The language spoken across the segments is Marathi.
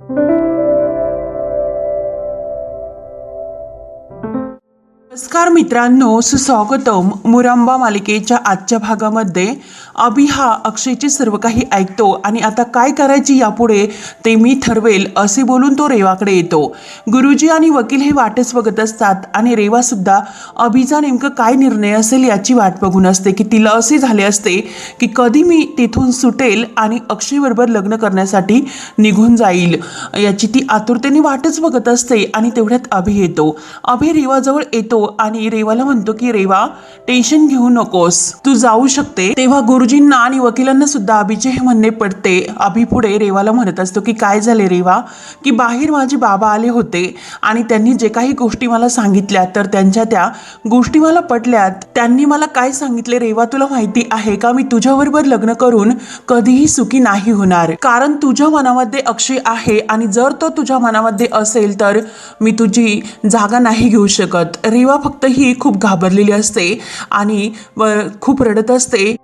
Thank you. नमस्कार मित्रांनो सुस्वागतम. मुरांबा मालिकेच्या आजच्या भागामध्ये अभि हा अक्षयचे सर्व काही ऐकतो आणि आता काय करायची यापुढे ते मी ठरवेल असे बोलून तो रेवाकडे येतो. गुरुजी आणि वकील हे वाटच बघत असतात आणि रेवासुद्धा अभिचा नेमकं काय निर्णय असेल याची वाट बघून असते की तिला असे झाले असते की कधी मी तिथून सुटेल आणि अक्षयबरोबर लग्न करण्यासाठी निघून जाईल याची ती आतुरतेने वाटच बघत असते आणि तेवढ्यात अभि येतो. अभि रेवाजवळ येतो आणि रेवाला म्हणतो की रेवा टेन्शन घेऊ नकोस. तू जाऊ शकते. तेव्हा गुरुजींना आणि वकिलांना सुद्धा अभिचे हे म्हणणे पडते. अभि पुढे रेवाला म्हणत असतो की काय झाले रेवा? की बाहेर माझे बाबा आले होते आणि त्यांनी जे काही गोष्टी मला सांगितल्या तर त्यांच्या त्या गोष्टी मला पटल्यात. त्यांनी मला काय सांगितले? रेवा तुला माहिती आहे का? मी तुझ्याबरोबर लग्न करून कधीही सुखी नाही होणार. कारण तुझ्या मनामध्ये अक्षय आहे आणि जर तो तुझ्या मनामध्ये असेल तर मी तुझी जागा नाही घेऊ शकत. रेवा फक्त ही खूप घाबरलेली असते आणि व- खूप रडत असते.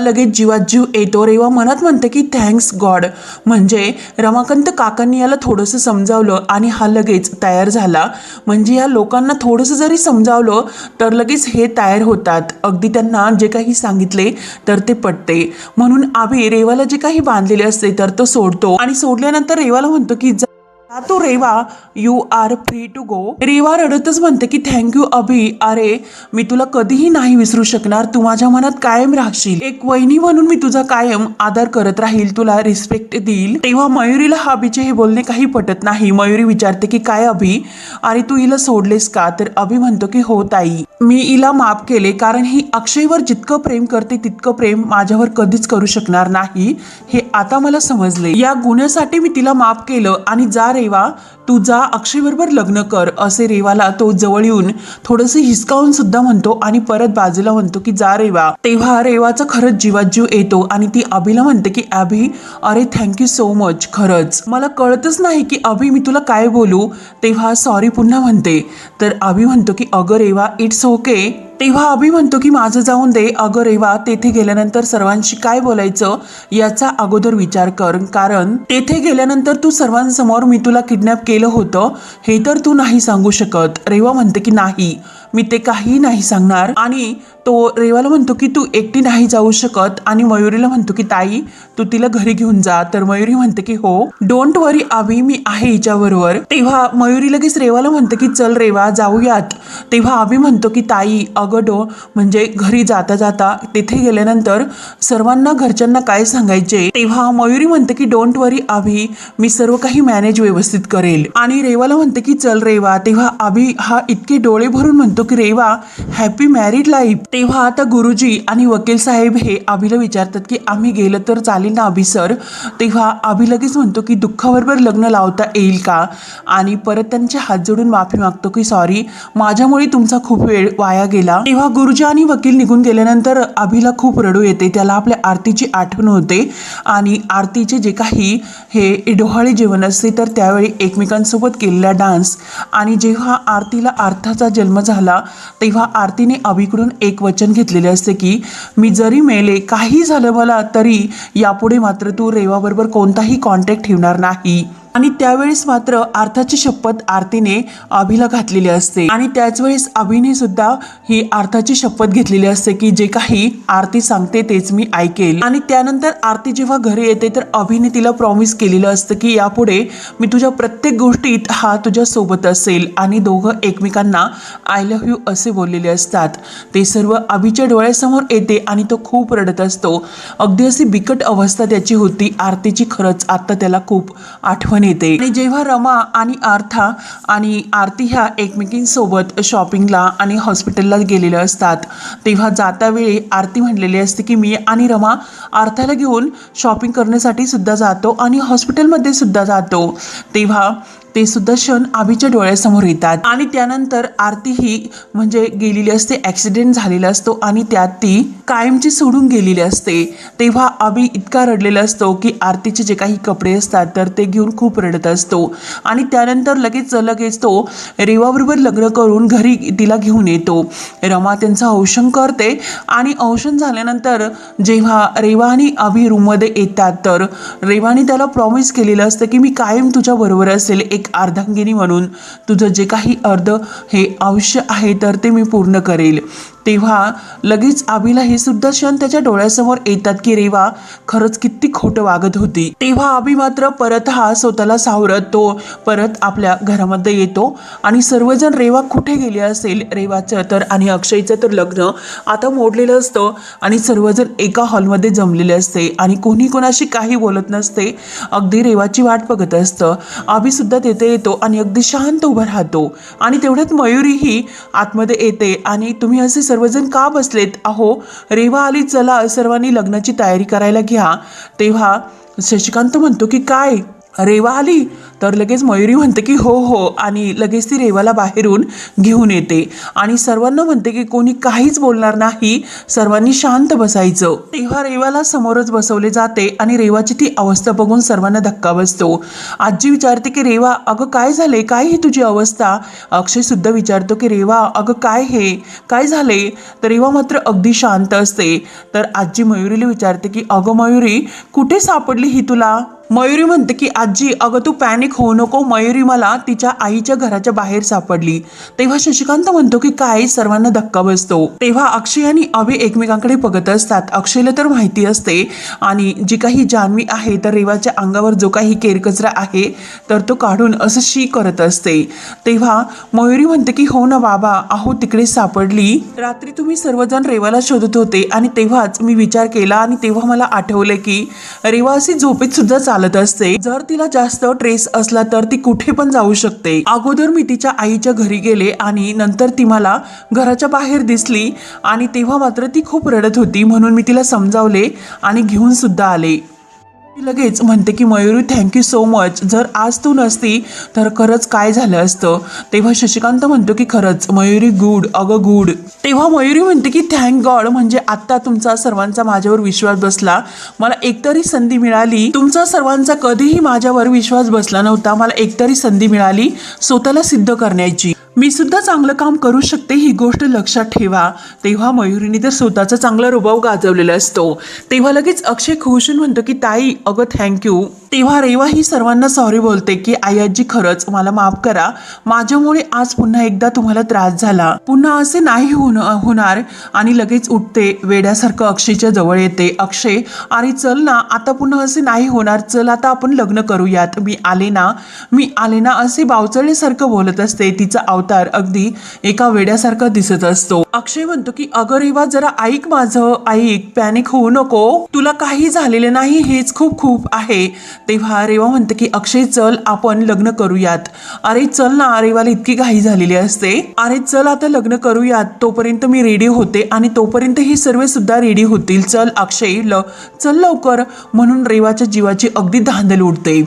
लगेच जीवात जीव येतो. रेवा मनात म्हणते की थँक्स गॉड म्हणजे रमाकांत काकांनी याला थोडंसं समजावलं आणि हा लगेच तयार झाला. म्हणजे या लोकांना थोडंसं जरी समजावलं तर लगेच हे तयार होतात. अगदी त्यांना जे काही सांगितले तर ते पटते. म्हणून आभी रेवाला जे काही बांधलेले असते तर तो सोडतो. आणि सोडल्यानंतर रेवाला म्हणतो की जा तो Reva you are free to go Reva रडतच म्हणते की थँक्यू अभि. अरे मी तुला कधीही नाही विसरू शकणार. तू माझ्या मनात कायम राहशील. एक वहिनी म्हणून मी तुझा कायम आदर करत राहील. तुला रिस्पेक्ट देईल. तेव्हा मयुरीला अभिचे हे बोलणे काही पटत नाही. मयुरी विचारते की काय अभि? अरे तू हिला सोडलेस का? तर अभि म्हणतो की हो ताई. मी हिला माफ केले कारण ही अक्षयवर जितकं प्रेम करते तितकं प्रेम माझ्यावर कधीच करू शकणार नाही हे आता मला समजले. या गुन्ह्यासाठी मी तिला माफ केलं आणि जा रेवा तू जा अक्षयबरोबर लग्न कर असे रेवाला तो जवळ येऊन थोडंसं हिसकावून सुद्धा म्हणतो आणि परत बाजूला म्हणतो की जा रेवा. तेव्हा रेवाचा खरंच जीवात जीव येतो आणि ती अभिला म्हणते की अभि अरे थँक्यू सो मच खरंच. मला कळतच नाही की अभि मी तुला काय बोलू? तेव्हा सॉरी पुन्हा म्हणते. तर अभि म्हणतो की अगं रेवा इट्स ओके तेव्हा अभि म्हणतो की माझं जाऊन दे अगं रेवा तेथे गेल्यानंतर सर्वांशी काय बोलायचं याचा अगोदर विचार कर. कारण तेथे गेल्यानंतर तू सर्वांसमोर मी तुला किडनॅप केलं होतं हे तर तू नाही सांगू शकत. रेवा म्हणते की नाही. मी ते काही नाही सांगणार. आणि तो रेवाला म्हणतो की तू एकटी नाही जाऊ शकत. आणि मयुरीला म्हणतो की ताई तू तिला घरी घेऊन जा. तर मयुरी म्हणते की हो. डोंट वरी आवी मी आहे हिच्याबरोबर. तेव्हा मयुरी लगेच रेवाला म्हणते की चल रेवा जाऊयात. तेव्हा आवी म्हणतो की ताई अगं डो म्हणजे घरी जाता जाता तिथे गेल्यानंतर सर्वांना घरच्यांना काय सांगायचे? तेव्हा मयुरी म्हणते की डोंट वरी आवी मी सर्व काही मॅनेज व्यवस्थित करेल. आणि रेवाला म्हणते की चल रेवा. तेव्हा आवी हा इतके डोळे भरून म्हणतो की रेवा हॅपी मॅरिड लाईफ तेव्हा आता गुरुजी आणि वकील साहेब हे आभीला विचारतात की आम्ही गेलं तर चालेल ना अभि सर? तेव्हा आभी लगेच म्हणतो की दुःखाबरोबर लग्न लावता येईल का? आणि परत त्यांचे हात जोडून माफी मागतो की सॉरी माझ्यामुळे तुमचा खूप वेळ वाया गेला. तेव्हा गुरुजी आणि वकील निघून गेल्यानंतर अभिला खूप रडू येते. त्याला आपल्या आरतीची आठवण होते आणि आरतीचे जे काही हे डोहाळे जेवण असते तर त्यावेळी एकमेकांसोबत केलेला डान्स आणि जेव्हा आरतीला अर्थाचा जन्म झाला तेव्हा आरतीने अभिकडून एक वचन घेतलेले असते की मी जरी मेले काही झालं मला तरी यापुढे मात्र तू रेवाबरोबर कोणताही कॉन्टॅक्ट ठेवणार नाही. आणि त्यावेळेस मात्र अर्थाची शपथ आरतीने अभिला घातलेली असते. आणि त्याच वेळेस अभिने सुद्धा ही अर्थाची शपथ घेतलेली असते की जे काही आरती सांगते तेच मी ऐकेल. आणि त्यानंतर आरती जेव्हा घरी येते तर अभिने तिला प्रॉमिस केलेलं असतं की यापुढे मी तुझ्या प्रत्येक गोष्टीत हा तुझ्या सोबत असेल आणि दोघं एकमेकांना आय लव्ह यू असे बोललेले असतात. ते सर्व अभिच्या डोळ्यासमोर येते आणि तो खूप रडत असतो. अगदी अशी बिकट अवस्था त्याची होती. आरतीची खरंच आता त्याला खूप आठवण येते आणि जेव्हा रमा आणि आर्था आणि आरती ह्या एकमेकींसोबत शॉपिंगला आणि हॉस्पिटलला गेलेल्या असतात तेव्हा जाता वेळी आरती म्हणलेली असते की मी आणि रमा आर्थाला घेऊन शॉपिंग करण्यासाठी सुद्धा जातो आणि हॉस्पिटलमध्ये सुद्धा जातो. तेव्हा ते सुद्धा क्षण आभीच्या डोळ्यासमोर येतात. आणि त्यानंतर आरती ही म्हणजे गेलेली असते ॲक्सिडेंट झालेला असतो आणि त्यात ती कायमची सोडून गेलेली असते. तेव्हा आबी इतका रडलेला असतो की आरतीचे जे काही कपडे असतात तर ते घेऊन खूप रडत असतो. आणि त्यानंतर लगेच लगेच तो रेवाबरोबर लग्न करून घरी तिला घेऊन येतो. रमा त्यांचं औषण करते आणि औषण झाल्यानंतर जेव्हा रेवा आणि अभि रूममध्ये येतात तर रेवाने त्याला प्रॉमिस केलेलं असतं की मी कायम तुझ्याबरोबर असेल. एक अर्धांगिनी म्हणून तुझं जे काही अर्ध हे आयुष्य आहे तर ते मी पूर्ण करेल. तेव्हा लगेच आबीला हे सुद्धा क्षण त्याच्या डोळ्यासमोर येतात की रेवा खरंच किती खोटं वागत होती. तेव्हा आबी मात्र परत हा स्वतःला सावरत तो परत आपल्या घरामध्ये येतो आणि सर्वजण रेवा कुठे गेली असेल? रेवाचं तर आणि अक्षयचं तर लग्न आता मोडलेलं असतं आणि सर्वजण एका हॉलमध्ये जमलेले असते आणि कोणी कोणाशी काही बोलत नसते. अगदी रेवाची वाट बघत असतं. आबी सुद्धा तेथे येतो आणि अगदी शांत उभा राहतो आणि तेवढ्यात मयुरीही आतमध्ये येते आणि तुम्ही असे सर्वजण का बसलेत? अहो रेवा आली चला सर्वांनी लग्नाची तयारी करायला घ्या. तेव्हा शशिकांत म्हणतो की काय? रेवा आली तर लगेच मयुरी म्हणते की हो हो आणि लगेच ती रेवाला बाहेरून घेऊन येते. आणि सर्वांना म्हणते की कोणी काहीच बोलणार नाही सर्वांनी शांत बसायचं. तेव्हा रेवाला समोरच बसवले जाते आणि रेवाची ती अवस्था बघून सर्वांना धक्का बसतो. आजी विचारते की रेवा अगं काय झाले काय ही तुझी अवस्था? अक्षय सुद्धा विचारतो की रेवा अगं काय हे? काय झाले तर रेवा मात्र अगदी शांत असते. तर आजी मयुरीला विचारते की अगं मयुरी कुठे सापडली ही तुला? मयुरी म्हणते की आजी अगं तू पॅनिक होऊ नको. मयुरी मला तिच्या आईच्या घराच्या बाहेर सापडली. तेव्हा शशिकांत म्हणतो की काय? सर्वांना धक्का बसतो. तेव्हा अक्षय आणि अभि एकमेकांकडे बघत असतात. अक्षयला तर माहिती असते. आणि जी काही जान्हवी आहे तर रेवाच्या अंगावर जो काही केरकचरा आहे तर तो काढून असं शी करत असते. तेव्हा मयुरी म्हणते की हो ना बाबा अहो तिकडे सापडली. रात्री तुम्ही सर्वजण रेवाला शोधत होते आणि तेव्हाच मी विचार केला आणि तेव्हा मला आठवलं की रेवा अशी झोपेत सुद्धा चालत असते. जर तिला जास्त ट्रेस असला तर ती कुठे पण जाऊ शकते. अगोदर मी तिच्या आईच्या घरी गेले आणि नंतर ती मला घराच्या बाहेर दिसली आणि तेव्हा मात्र ती खूप रडत होती म्हणून मी तिला समजावले आणि घेऊन सुद्धा आले. ती लगेच म्हणते की मयुरी थँक्यू सो मच जर आज तू नसती तर खरंच काय झालं असतं? तेव्हा शशिकांत म्हणतो की खरंच मयुरी गुड अगं गुड तेव्हा मयुरी म्हणते की थँक गॉड म्हणजे आत्ता तुमचा सर्वांचा माझ्यावर विश्वास बसला. मला एकतरी संधी मिळाली. तुमचा सर्वांचा कधीही माझ्यावर विश्वास बसला नव्हता. मला एकतरी संधी मिळाली स्वतःला सिद्ध करण्याची. मी सुद्धा चांगलं काम करू शकते ही गोष्ट लक्षात ठेवा. तेव्हा मयुरीने तर स्वतःचा चांगला रुबाव गाजवलेला असतो. तेव्हा लगेच अक्षय खुशून म्हणतो की ताई अगं थँक्यू तेव्हा रेवा ही सर्वांना सॉरी बोलते की आई आजी खरंच मला माफ करा. माझ्यामुळे आज पुन्हा एकदा तुम्हाला त्रास झाला. पुन्हा असे नाही होणार. आणि लगेच उठते. वेड्यासारखं अक्षयच्या जवळ येते. अक्षय अरे चल ना. आता पुन्हा असे नाही होणार. चल आता आपण लग्न करूयात. मी आले ना. मी आले ना असे बावचळल्यासारखं बोलत असते तिचा अवतार. अगदी एका वेड्यासारखा दिसत असतो. अक्षय म्हणतो की अगं रेवा जरा ऐक माझं. ऐक. पॅनिक होऊ नको. तुला काही झालेलं नाही हेच खूप खूप आहे. तेव्हा रेवा म्हणते की अक्षय चल आपण लग्न करूयात. अरे चल ना रेवाला इतकी घाई झालेली असते. अरे चल आता लग्न करूयात. तोपर्यंत मी रेडी होते आणि तोपर्यंत हे सर्व सुद्धा रेडी होतील. चल अक्षय ल चल लवकर. म्हणून रेवाच्या जीवाची अगदी धांदल उडते.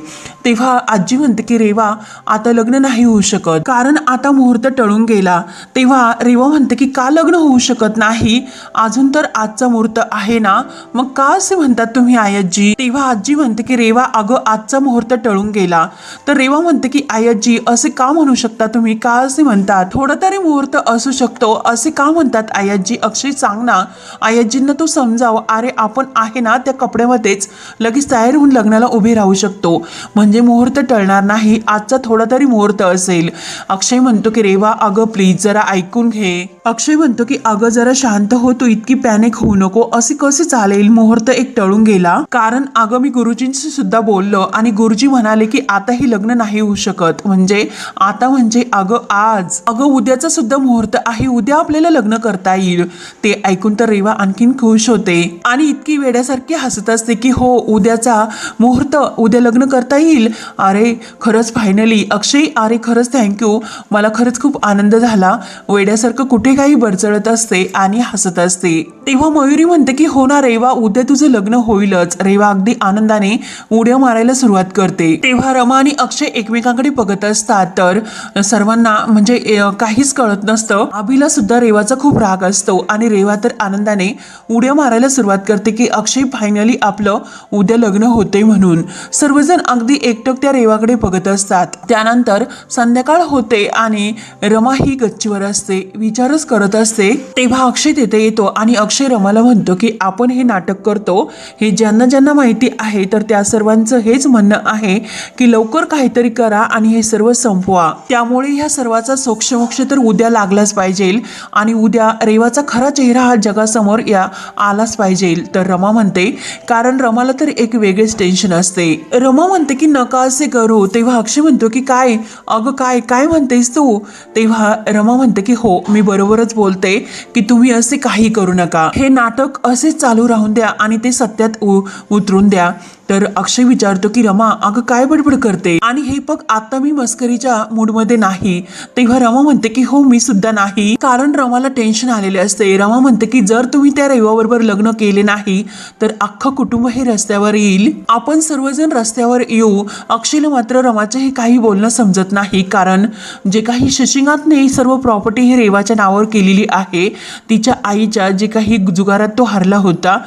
तेव्हा आजी म्हणते की रेवा आता लग्न नाही होऊ शकत. कारण आता मुहूर्त टळून गेला. तेव्हा रेवा म्हणते की का लग्न होऊ शकत नाही? अजून तर आजचा मुहूर्त आहे ना? मग का असे म्हणतात तुम्ही आई आजी तेव्हा आजी म्हणते की रेवा अगं आजचा मुहूर्त टळून गेला. तर रेवा म्हणते की आयाजी असे का म्हणू शकता तुम्ही? का असे म्हणतात? थोडा तरी मुहूर्त असू शकतो. असे का म्हणतात आयाजी अक्षय सांग ना. आयाजींना तू समजाव. अरे आपण आहे ना त्या कपड्यामध्येच. लगेच तयार होऊन लग्नाला उभे राहू शकतो. म्हणजे मुहूर्त टळणार नाही. आजचा थोडा तरी मुहूर्त असेल. अक्षय म्हणतो की रेवा अगं प्लीज जरा ऐकून घे. अक्षय म्हणतो की अगं जरा शांत हो तू इतकी पॅनिक होऊ नको. असे कसे चालेल? मुहूर्त एक टळून गेला. कारण अगं मी गुरुजींशी सुद्धा बोललो आणि गुरुजी म्हणाले की आता ही लग्न नाही होऊ शकत. म्हणजे आता म्हणजे अगं आज. अगं उद्याचा सुद्धा मुहूर्त आहे. उद्या आपल्याला लग्न करता येईल. ते ऐकून तर रेवा आणखीन खुश होते. आणि इतकी वेड्यासारखी हसत असते की हो उद्याचा मुहूर्त. उद्या लग्न करता येईल. अरे खरंच फायनली अक्षय अरे खरंच थँक्यू मला खरंच खूप आनंद झाला. वेड्यासारखं कुठे कुठे काही बरचळत असते आणि हसत असते. तेव्हा मयुरी म्हणते की हो ना रेवा उद्या तुझं लग्न होईलच. रेवा अगदी आनंदाने उड्या मारायला सुरुवात करते. तेव्हा रमा आणि अक्षय एकमेकांकडे बघत असतात. तर सर्वांना म्हणजे काहीच कळत नसतं. अभिला सुद्धा रेवाचा खूप राग असतो आणि रेवा तर आनंदाने उड्या मारायला सुरुवात करते की अक्षय फायनली आपलं उद्या लग्न होते म्हणून. सर्वजण अगदी एकटक त्या रेवाकडे बघत असतात. त्यानंतर संध्याकाळ होते आणि रमा ही गच्चीवर असते. विचारच करत असते तेव्हा अक्षय तिथे येतो आणि अक्षय रमाला म्हणतो की आपण हे नाटक करतो. हे ज्यांना ज्यांना माहिती आहे तर त्या सर्वांचं हेच म्हणणं आहे की लवकर काहीतरी करा आणि हे सर्व संपवा. त्यामुळे ह्या सर्वाचा सोक्षमोक्ष तर उद्या लागलाच पाहिजे आणि उद्या रेवाचा खरा चेहरा हा जगासमोर या आलाच पाहिजे. तर रमा म्हणते कारण रमाला तर एक वेगळेच टेन्शन असते. रमा म्हणते की नका असे करू. तेव्हा अक्षय म्हणतो की काय? अगं काय? काय म्हणतेस तू? तेव्हा रमा म्हणते की हो मी बरोबर बरोबरच बोलते की तुम्ही असे काही करू नका. हे नाटक असेच चालू राहून द्या आणि ते सत्यात उ- उतरून द्या. तर अक्षय विचारतो की रमा अगं काय बडबड करते? आणि हे बघ आता मी मस्करीच्या मूडमध्ये नाही. तेव्हा रमा म्हणते की हो मी सुद्धा नाही. कारण रमाला टेन्शन आलेले असते. रमा म्हणते की जर तुम्ही त्या रविवाबरोबर लग्न केले नाही तर अख्खं कुटुंब हे रस्त्यावर येईल. आपण सर्वजण रस्त्यावर येऊ. अक्षयला मात्र रमाचे हे काही बोलणं समजत नाही. कारण जे काही शशिकांतने सर्व प्रॉपर्टी ही रेवाच्या नावावर केलेली आहे तिच्या आईच्या जे काही जुगारात तो हरला होता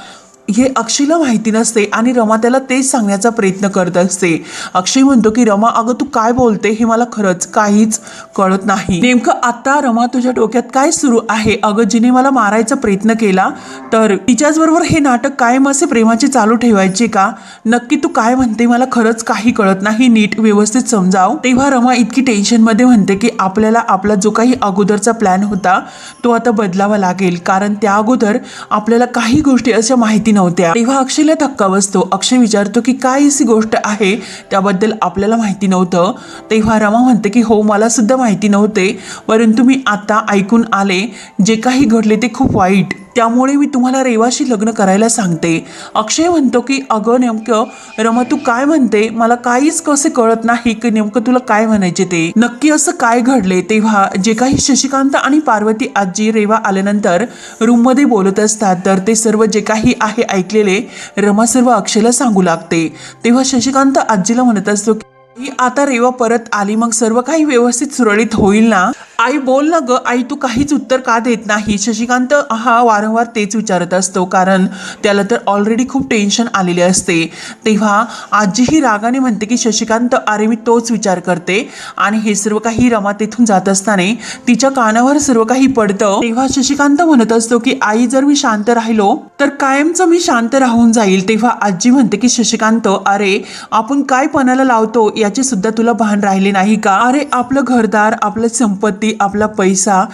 हे अक्षयला माहिती नसते आणि रमा त्याला तेच सांगण्याचा प्रयत्न करत असते. अक्षय म्हणतो की रमा अगं तू काय बोलते हे मला खरंच काहीच कळत नाही. नेमकं आता रमा तुझ्या डोक्यात काय सुरू आहे? अगं जिने मला मारायचा प्रयत्न केला तर तिच्याच बरोबर हे नाटक कायम असे प्रेमाचे चालू ठेवायचे का? नक्की तू काय म्हणते मला खरंच काही कळत नाही नीट व्यवस्थित समजाव. तेव्हा रमा इतकी टेन्शनमध्ये म्हणते की आपल्याला आपला जो काही अगोदरचा प्लॅन होता तो आता बदलावा लागेल. कारण त्या अगोदर आपल्याला काही गोष्टी अशा माहिती नव्हत्या. तेव्हा अक्षयला धक्का बसतो. अक्षय विचारतो की काय अशी गोष्ट आहे? त्याबद्दल आपल्याला माहिती नव्हतं. तेव्हा रमा म्हणते की हो मला सुद्धा माहिती नव्हते. परंतु मी आता ऐकून आले. जे काही घडले ते खूप वाईट. त्यामुळे मी तुम्हाला रेवाशी लग्न करायला सांगते. अक्षय म्हणतो की अगं नेमकं रमा तू काय म्हणते? मला काहीच कसे कळत नाही की नेमकं तुला काय म्हणायचे ते. नक्की असं काय घडले तेव्हा जे काही शशिकांत आणि पार्वती आजी रेवा आल्यानंतर रूममध्ये बोलत असतात. तर ते सर्व जे काही आहे ऐकलेले रमा सर्व अक्षयला सांगू लागते. तेव्हा शशिकांत आजीला म्हणत असतो की आता रेवा परत आली मग सर्व काही व्यवस्थित सुरळीत होईल ना? आई बोल ना ग आई तू काहीच उत्तर का देत नाही? शशिकांत हा वारंवार तेच विचारत असतो कारण त्याला तर ऑलरेडी खूप टेन्शन आलेले असते. तेव्हा आजीही रागाने म्हणते की शशिकांत अरे मी तोच विचार करते. आणि हे सर्व काही रमा तेथून जात असताना तिच्या कानावर सर्व काही पडतं. तेव्हा शशिकांत म्हणत असतो की आई जर मी शांत राहिलो तर कायमचं मी शांत राहून जाईल. तेव्हा आजी म्हणते की शशिकांत अरे आपण काय पणाला लावतो? याचे सुद्धा तुला भान राहिले नाही का? अरे आपलं घरदार आपलं संपत्ती आपला पैसा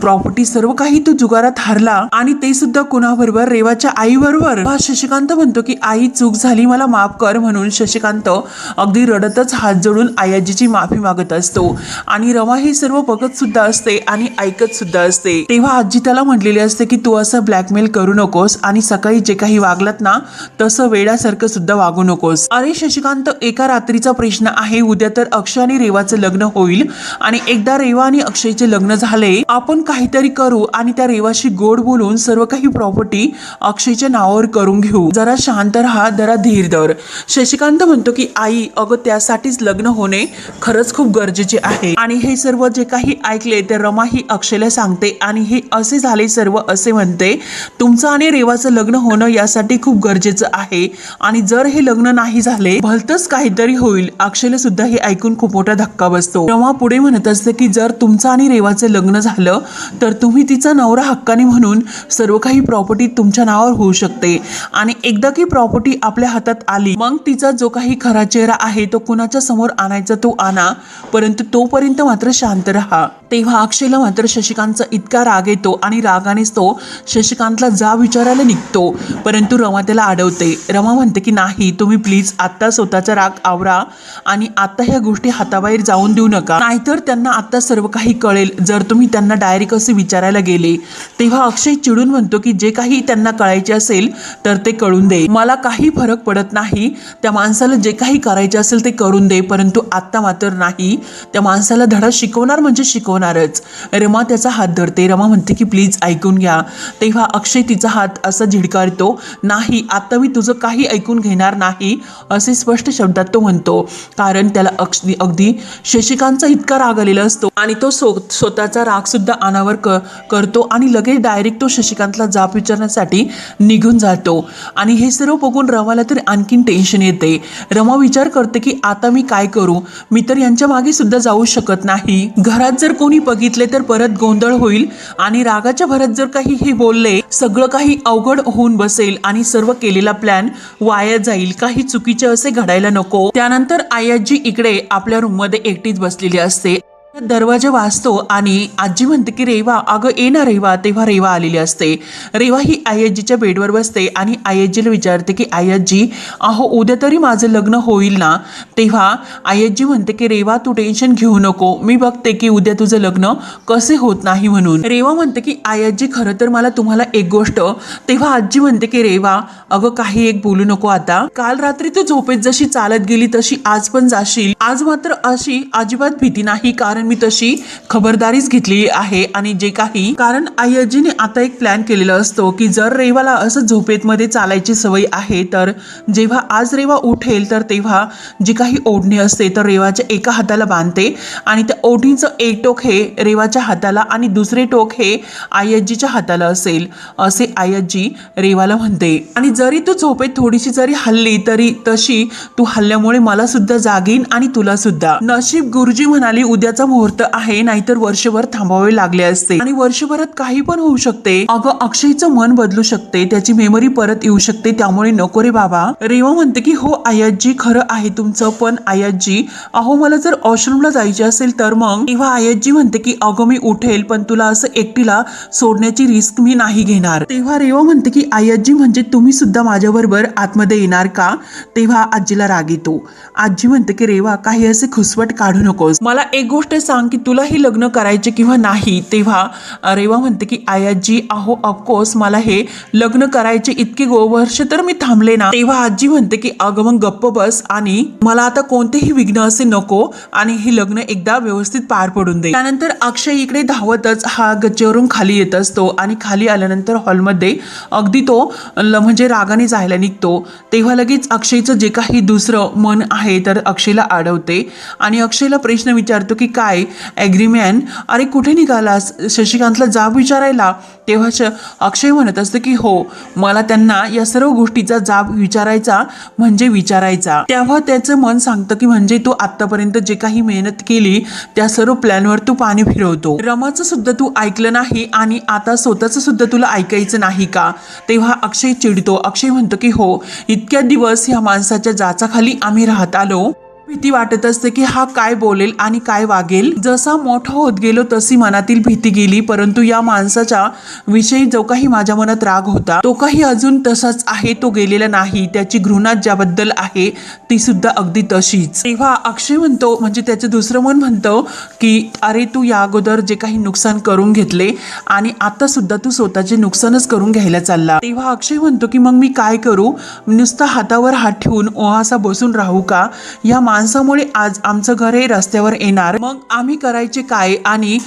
प्रॉपर्टी सर्व काही तो जुगारात हरला आणि ते सुद्धा कुणाबरोबर रेवाच्या आई बरोबर शशिकांत म्हणतो की आई चूक झाली मला माफ कर म्हणून शशिकांत अगदी रडतच हात जोडून आयाजीची माफी मागत असतो. आणि रमा हे सर्व बघत सुद्धा असते आणि ऐकत सुद्धा असते. तेव्हा आजी त्याला म्हटलेली असते की तू असं ब्लॅकमेल करू नकोस आणि सकाळी जे काही वागलात ना तसं वेड्यासारखं सुद्धा वागू नकोस. अरे शशिकांत एका रात्रीचा प्रश्न आहे. उद्या तर अक्षय आणि रेवाचं लग्न होईल आणि एकदा रेवा आणि अक्षयचे लग्न झाले. आपण काहीतरी करू आणि त्या रेवाशी गोड बोलून सर्व काही प्रॉपर्टी अक्षयच्या नावावर करून घेऊ. जरा शांत राहा जरा धीर धर. शशिकांत म्हणतो की आई अगं त्यासाठीच लग्न होणे खरंच खूप गरजेचे आहे. आणि हे सर्व जे काही ऐकले ते रमा ही अक्षयला सांगते आणि हे असे झाले सर्व असे म्हणते तुमचं आणि रेवाचं लग्न होणं यासाठी खूप गरजेचं आहे. आणि जर हे लग्न नाही झाले भलतच काहीतरी होईल. अक्षयला सुद्धा हे ऐकून खूप मोठा धक्का बसतो. रमा पुढे म्हणत असते की जर तुमचं आणि रेवाचं लग्न झालं तर तुम्ही तिचा नवरा हक्काने म्हणून सर्व काही प्रॉपर्टी तुमच्या नावावर होऊ शकते. आणि एकदा की प्रॉपर्टी आपल्या हातात आली मग तिचा जो काही खरा चेहरा आहे तो कुणाच्या समोर आणायचा तो आणा परंतु तोपर्यंत मात्र शांत राहा. तेव्हा अक्षयला मात्र शशिकांतचा इतका राग येतो आणि रागानेच तो शशिकांतला जा विचारायला निघतो. परंतु रमा त्याला अडवते. रमा म्हणते की नाही तुम्ही प्लीज आत्ता स्वतःचा राग आवरा आणि आत्ता ह्या गोष्टी हाताबाहेर जाऊन देऊ नका. नाहीतर त्यांना आत्ता सर्व काही कळेल. जर तुम्ही त्यांना डायरेक्ट असे विचारायला गेले तेव्हा अक्षय चिडून म्हणतो की जे काही त्यांना कळायचे असेल तर ते कळून दे. मला काही फरक पडत नाही. त्या माणसाला जे काही करायचे असेल ते करून दे परंतु आत्ता मात्र नाही. त्या माणसाला धडा शिकवणार म्हणजे शिकवणारच. रमा त्याचा हात धरते. रमा म्हणते की प्लीज ऐकून घ्या. तेव्हा अक्षय तिचा हात असा झिडकारतो नाही आता मी तुझं काही ऐकून घेणार नाही असे स्पष्ट शब्दात तो म्हणतो. कारण त्याला अक्ष अगदी शशिकांतचा इतका राग आलेला असतो आणि तो स्वतःचा राग सुद्धा अनावर क करतो आणि लगेच डायरेक्ट तो शशिकांतला जाब विचारण्यासाठी निघून जातो. आणि हे सर्व बघून रमाला तर आणखीन टेन्शन येते. रमा विचार करते की आता मी काय करू? मी तर यांच्या मागे सुद्धा जाऊ शकत नाही. घरात जर कोणी बघितले तर परत गोंधळ होईल आणि रागाच्या भरात जर काही हे बोलले सगळं काही अवघड होऊन बसेल आणि सर्व केलेला प्लॅन वाया जाईल. काही चुकीचे असे घडायला नको. त्यानंतर आयाजी इकडे आपल्या रूममध्ये एकटीच बसलेली असते. दरवाजा वाजतो आणि आजी म्हणते की रेवा अगं ये ना रेवा. तेव्हा रेवा आलेली असते. रेवा ही आयजीच्या बेडवर बसते आणि आयजीला विचारते की आयजी अहो उद्या तरी माझं लग्न होईल ना? तेव्हा आयजी म्हणते की रेवा तू टेन्शन घेऊ नको. मी बघते की उद्या तुझं लग्न कसे होत नाही म्हणून. रेवा म्हणते की आयजी खरं तर मला तुम्हाला एक गोष्ट. तेव्हा आजी म्हणते की रेवा अगं काही एक बोलू नको आता. काल रात्री तू झोपेत जशी चालत गेली तशी आज पण जाशील. आज मात्र अशी अजिबात भीती नाही कारण मी तशी खबरदारीच घेतलेली आहे आणि जे काही कारण आयजीने आता एक प्लॅन केलेला असतो की जर रेवाला असं झोपेत मध्ये चालायची सवय आहे तर जेव्हा आज रेवा उठेल तर तेव्हा जी काही ओढणी असते तर रेवाच्या एका हाताला बांधते आणि त्या ओढणीचं एक टोक हे रेवाच्या हाताला आणि दुसरे टोक हे आयजीच्या हाताला असेल असे आयजी रेवाला म्हणते. आणि जरी तू झोपेत थोडीशी जरी हल्ली तरी तशी तू हल्ल्यामुळे मला सुद्धा जागीन आणि तुला सुद्धा नशीब गुरुजी म्हणाली उद्याचा मुहूर्त आहे नाहीतर वर्षभर थांबावे लागले असते. आणि वर्षभरात काही पण होऊ शकते. अगं अक्षयचं मन बदलू शकते त्याची मेमरी परत येऊ शकते त्यामुळे नको रे बाबा. रेवा म्हणते की हो आयाजी खरं आहे तुमचं पण आयाजी अहो मला जर वॉशरूमला जायचे असेल तर मग? तेव्हा आयाजी म्हणते की अगं मी उठेल पण तुला असं एकटीला सोडण्याची रिस्क मी नाही घेणार. तेव्हा रेवा म्हणते की आयाजी म्हणजे तुम्ही सुद्धा माझ्याबरोबर आतमध्ये येणार का? तेव्हा आजीला राग येतो. आजी म्हणते की रेवा काही असे खुसवट काढू नकोस. मला एक गोष्ट सांग की तुला हे लग्न करायचे किंवा नाही तेव्हा रेवा म्हणते की आयाजी अहो ऑफकोर्स मला हे लग्न करायचे इतके वर्ष तर मी थांबले ना. तेव्हा आजी म्हणते की अगं मग गप्प बस आणि मला आता कोणतेही विघ्न असे नको आणि हे लग्न एकदा व्यवस्थित पार पडून दे. त्यानंतर अक्षय इकडे धावतच हा गच्चीवरून खाली येत असतो आणि खाली आल्यानंतर हॉलमध्ये अगदी तो म्हणजे रागाने जायला निघतो. तेव्हा लगेच अक्षयचं जे काही दुसरं मन आहे तर अक्षयला अडवते आणि अक्षयला प्रश्न विचारतो की काय ॲग्रीमॅन अरे कुठे निघालास? शशिकांतला जाब विचारायला. तेव्हा अक्षय म्हणत असतं की हो मला त्यांना या सर्व गोष्टीचा जाब विचारायचा म्हणजे विचारायचा. तेव्हा त्याचं मन सांगतं की म्हणजे तू आत्तापर्यंत जे काही मेहनत केली त्या सर्व प्लॅनवर तू पाणी फिरवतो. रमाचं सुद्धा तू ऐकलं नाही आणि आता स्वतःचं सुद्धा तुला ऐकायचं नाही का? तेव्हा अक्षय चिडतो. अक्षय म्हणतो की हो इतक्या दिवस ह्या माणसाच्या जाचाखाली आम्ही राहत आलो. भीती वाटत असते की हा काय बोलेल आणि काय वागेल. जसा मोठा होत गेलो तशी मनातील भीती गेली परंतु या माणसाच्या विषयी जो काही माझ्या मनात राग होता तो काही अजून तसाच आहे तो गेलेला नाही. त्याची घृणा ज्याबद्दल आहे ती सुद्धा अगदी तशीच. तेव्हा अक्षय म्हणतो म्हणजे त्याचं दुसरं मन म्हणतं की अरे तू या अगोदर जे काही नुकसान करून घेतले आणि आता सुद्धा तू स्वतःचे नुकसानच करून घ्यायला चालला. तेव्हा अक्षय म्हणतो की मग मी काय करू? नुसता हातावर हात ठेवून ओहासा बसून राहू का? या माणसामुळे आज आमचं घर हे रस्त्यावर येणार. मग आम्ही करायचे काय आणि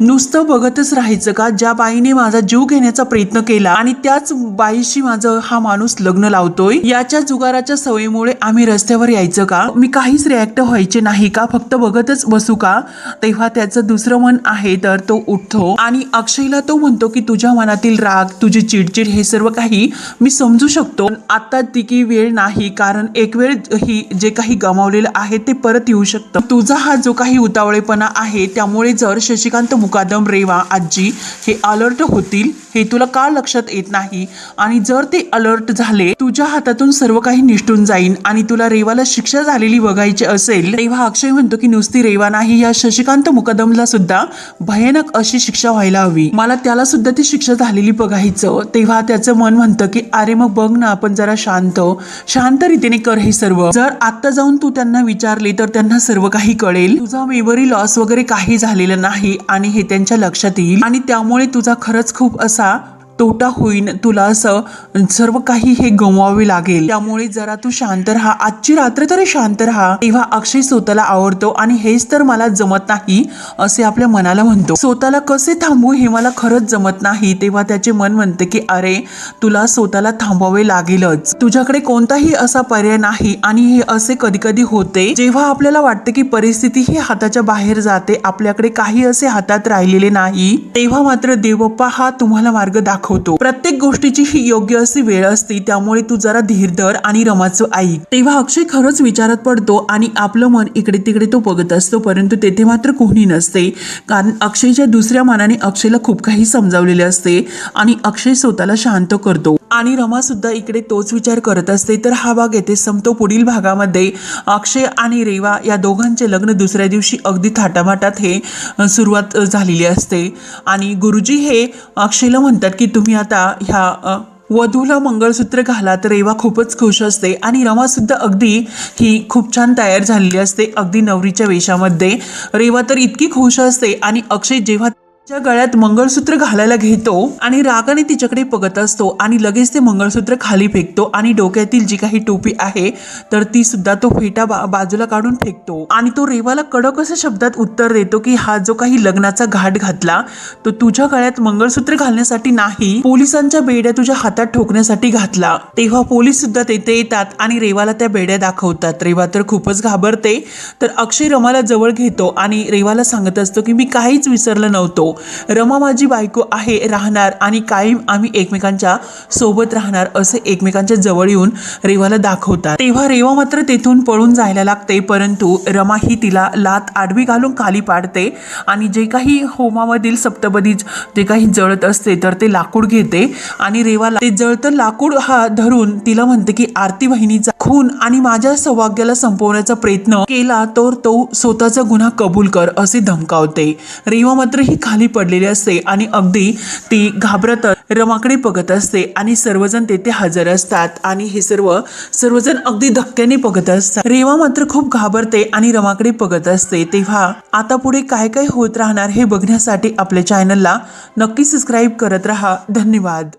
नुसतं बघतच राहायचं का? ज्या बाईने माझा जीव घेण्याचा प्रयत्न केला आणि त्याच बाईशी माझं हा माणूस लग्न लावतोय याच्या जुगाराच्या सवयीमुळे आम्ही रस्त्यावर यायचं का? मी काहीच रिॲक्ट व्हायचे नाही का? फक्त बघतच बसू का? तेव्हा त्याचं दुसरं मन आहे तर तो उठतो आणि अक्षयला तो म्हणतो की तुझ्या मनातील राग तुझी चिडचिड हे सर्व काही मी समजू शकतो. आता तिकी वेळ नाही कारण एक वेळ ही जे काही गमावलेलं आहे ते परत येऊ शकतं. तुझा हा जो काही उतावळेपणा आहे त्यामुळे जर शशिकांत मुकादम रेवा आजी हे अलर्ट होतील हे तुला का लक्षात येत नाही? आणि जर ते अलर्ट झाले तुझ्या हातातून सर्व काही निष्ठून जाईन आणि तुला रेवाला शिक्षा झालेली बघायची असेल तेव्हा अक्षय म्हणतो की नुसती रेवा नाही या शशिकांत मुकदमला सुद्धा भयानक अशी शिक्षा व्हायला हवी. मला त्याला सुद्धा ती शिक्षा झालेली बघायचं. तेव्हा त्याचं मन म्हणतं की अरे मग बघ ना आपण जरा शांत. शांत रीतीने कर हे सर्व. जर आता जाऊन तू त्यांना विचारले तर त्यांना सर्व काही कळेल. तुझा मेमरी लॉस वगैरे काही झालेलं नाही. आणि हे त्यांच्या लक्षात येईल. आणि त्यामुळे तुझा खरंच खूप असा तोटा होईन तुला असं सर्व काही हे गमवावे लागेल. त्यामुळे जरा तू शांत राहा. आजची रात्र तरी शांत राहा. तेव्हा अक्षय स्वतःला आवडतो आणि हेच तर मला जमत नाही असे आपल्या मनाला म्हणतो. स्वतःला कसे थांबू हे मला खरंच जमत नाही. तेव्हा त्याचे मन म्हणते की अरे तुला स्वतःला थांबवावे लागेलच. तुझ्याकडे कोणताही असा पर्याय नाही आणि हे असे कधी कधी होते. जेव्हा आपल्याला वाटते की परिस्थिती ही हाताच्या बाहेर जाते आपल्याकडे काही असे हातात राहिलेले नाही. तेव्हा मात्र देवप्पा हा तुम्हाला मार्ग दाखव दाखवतो. प्रत्येक गोष्टीची ही योग्य अशी वेळ असते त्यामुळे तू जरा धीर धर आणि रमाचं ऐक तेव्हा अक्षय खरंच विचारात पडतो आणि आपलं मन इकडे तिकडे तो बघत असतो परंतु तेथे मात्र कोणी नसते. कारण अक्षयच्या दुसऱ्या मनाने अक्षयला खूप काही समजावलेले असते आणि अक्षय स्वतःला शांत करतो. आणि रमा सुद्धा इकडे तोच विचार करत असते तर हा भाग येथे संपतो पुढील भागामध्ये. अक्षय आणि रेवा या दोघांचे लग्न दुसऱ्या दिवशी अगदी थाटामाटात हे सुरुवात झालेली असते. आणि गुरुजी हे अक्षयला म्हणतात की तुम्ही आता ह्या वधूला मंगळसूत्र घाला तर रेवा खूपच खुश असते. आणि रमासुद्धा अगदी ही खूप छान तयार झालेली असते अगदी नवरीच्या वेशामध्ये. रेवा तर इतकी खुश असते. आणि अक्षय जेव्हा तिच्या गळ्यात मंगळसूत्र घालायला घेतो आणि रागाने तिच्याकडे बघत असतो आणि लगेच ते मंगळसूत्र खाली फेकतो आणि डोक्यातील जी काही टोपी आहे तर ती सुद्धा तो फेटा बा- बाजूला काढून फेकतो. आणि तो रेवाला कडक अशा शब्दात उत्तर देतो की हा जो काही लग्नाचा घाट घातला तो तुझ्या गळ्यात मंगळसूत्र घालण्यासाठी नाही पोलिसांच्या बेड्या तुझ्या हातात ठोकण्यासाठी घातला. तेव्हा पोलीस सुद्धा तेथे येतात आणि रेवाला त्या बेड्या दाखवतात. रेवा तर खूपच घाबरते तर अक्षय रमाला जवळ घेतो आणि रेवाला सांगत असतो की मी काहीच विसरलं नव्हतो. रमा माझी बायको आहे राहणार आणि कायम आम्ही एकमेकांच्या सोबत राहणार असे एकमेकांच्या जवळ येऊन रेवाला दाखवतात. तेव्हा रेवा मात्र तेथून पळून जायला लागते परंतु रमा ही तिला लात आडवी घालून खाली पाडते आणि जे काही होमामधील सप्तपदी जे काही जळत असते तर ते लाकूड घेते आणि रेवाला ते जळतं लाकूड हा धरून तिला म्हणते की आरती वहिनीचा खून आणि माझ्या सौभाग्याला संपवण्याचा प्रयत्न केला तर तो स्वतःचा गुन्हा कबूल कर असे धमकावते. रेवा मात्र ही खाली पडलेली असते आणि अगदी ती घाबरत रमाकडे बघत असते आणि सर्वजण तेथे हजर असतात आणि हे सर्व सर्वजण अगदी धक्क्याने बघत असतात. रेवा मात्र खूप घाबरते आणि रमाकडे बघत असते. तेव्हा आता पुढे काय काय होत राहणार हे बघण्यासाठी आपल्या चॅनलला नक्की सबस्क्राईब करत राहा. धन्यवाद.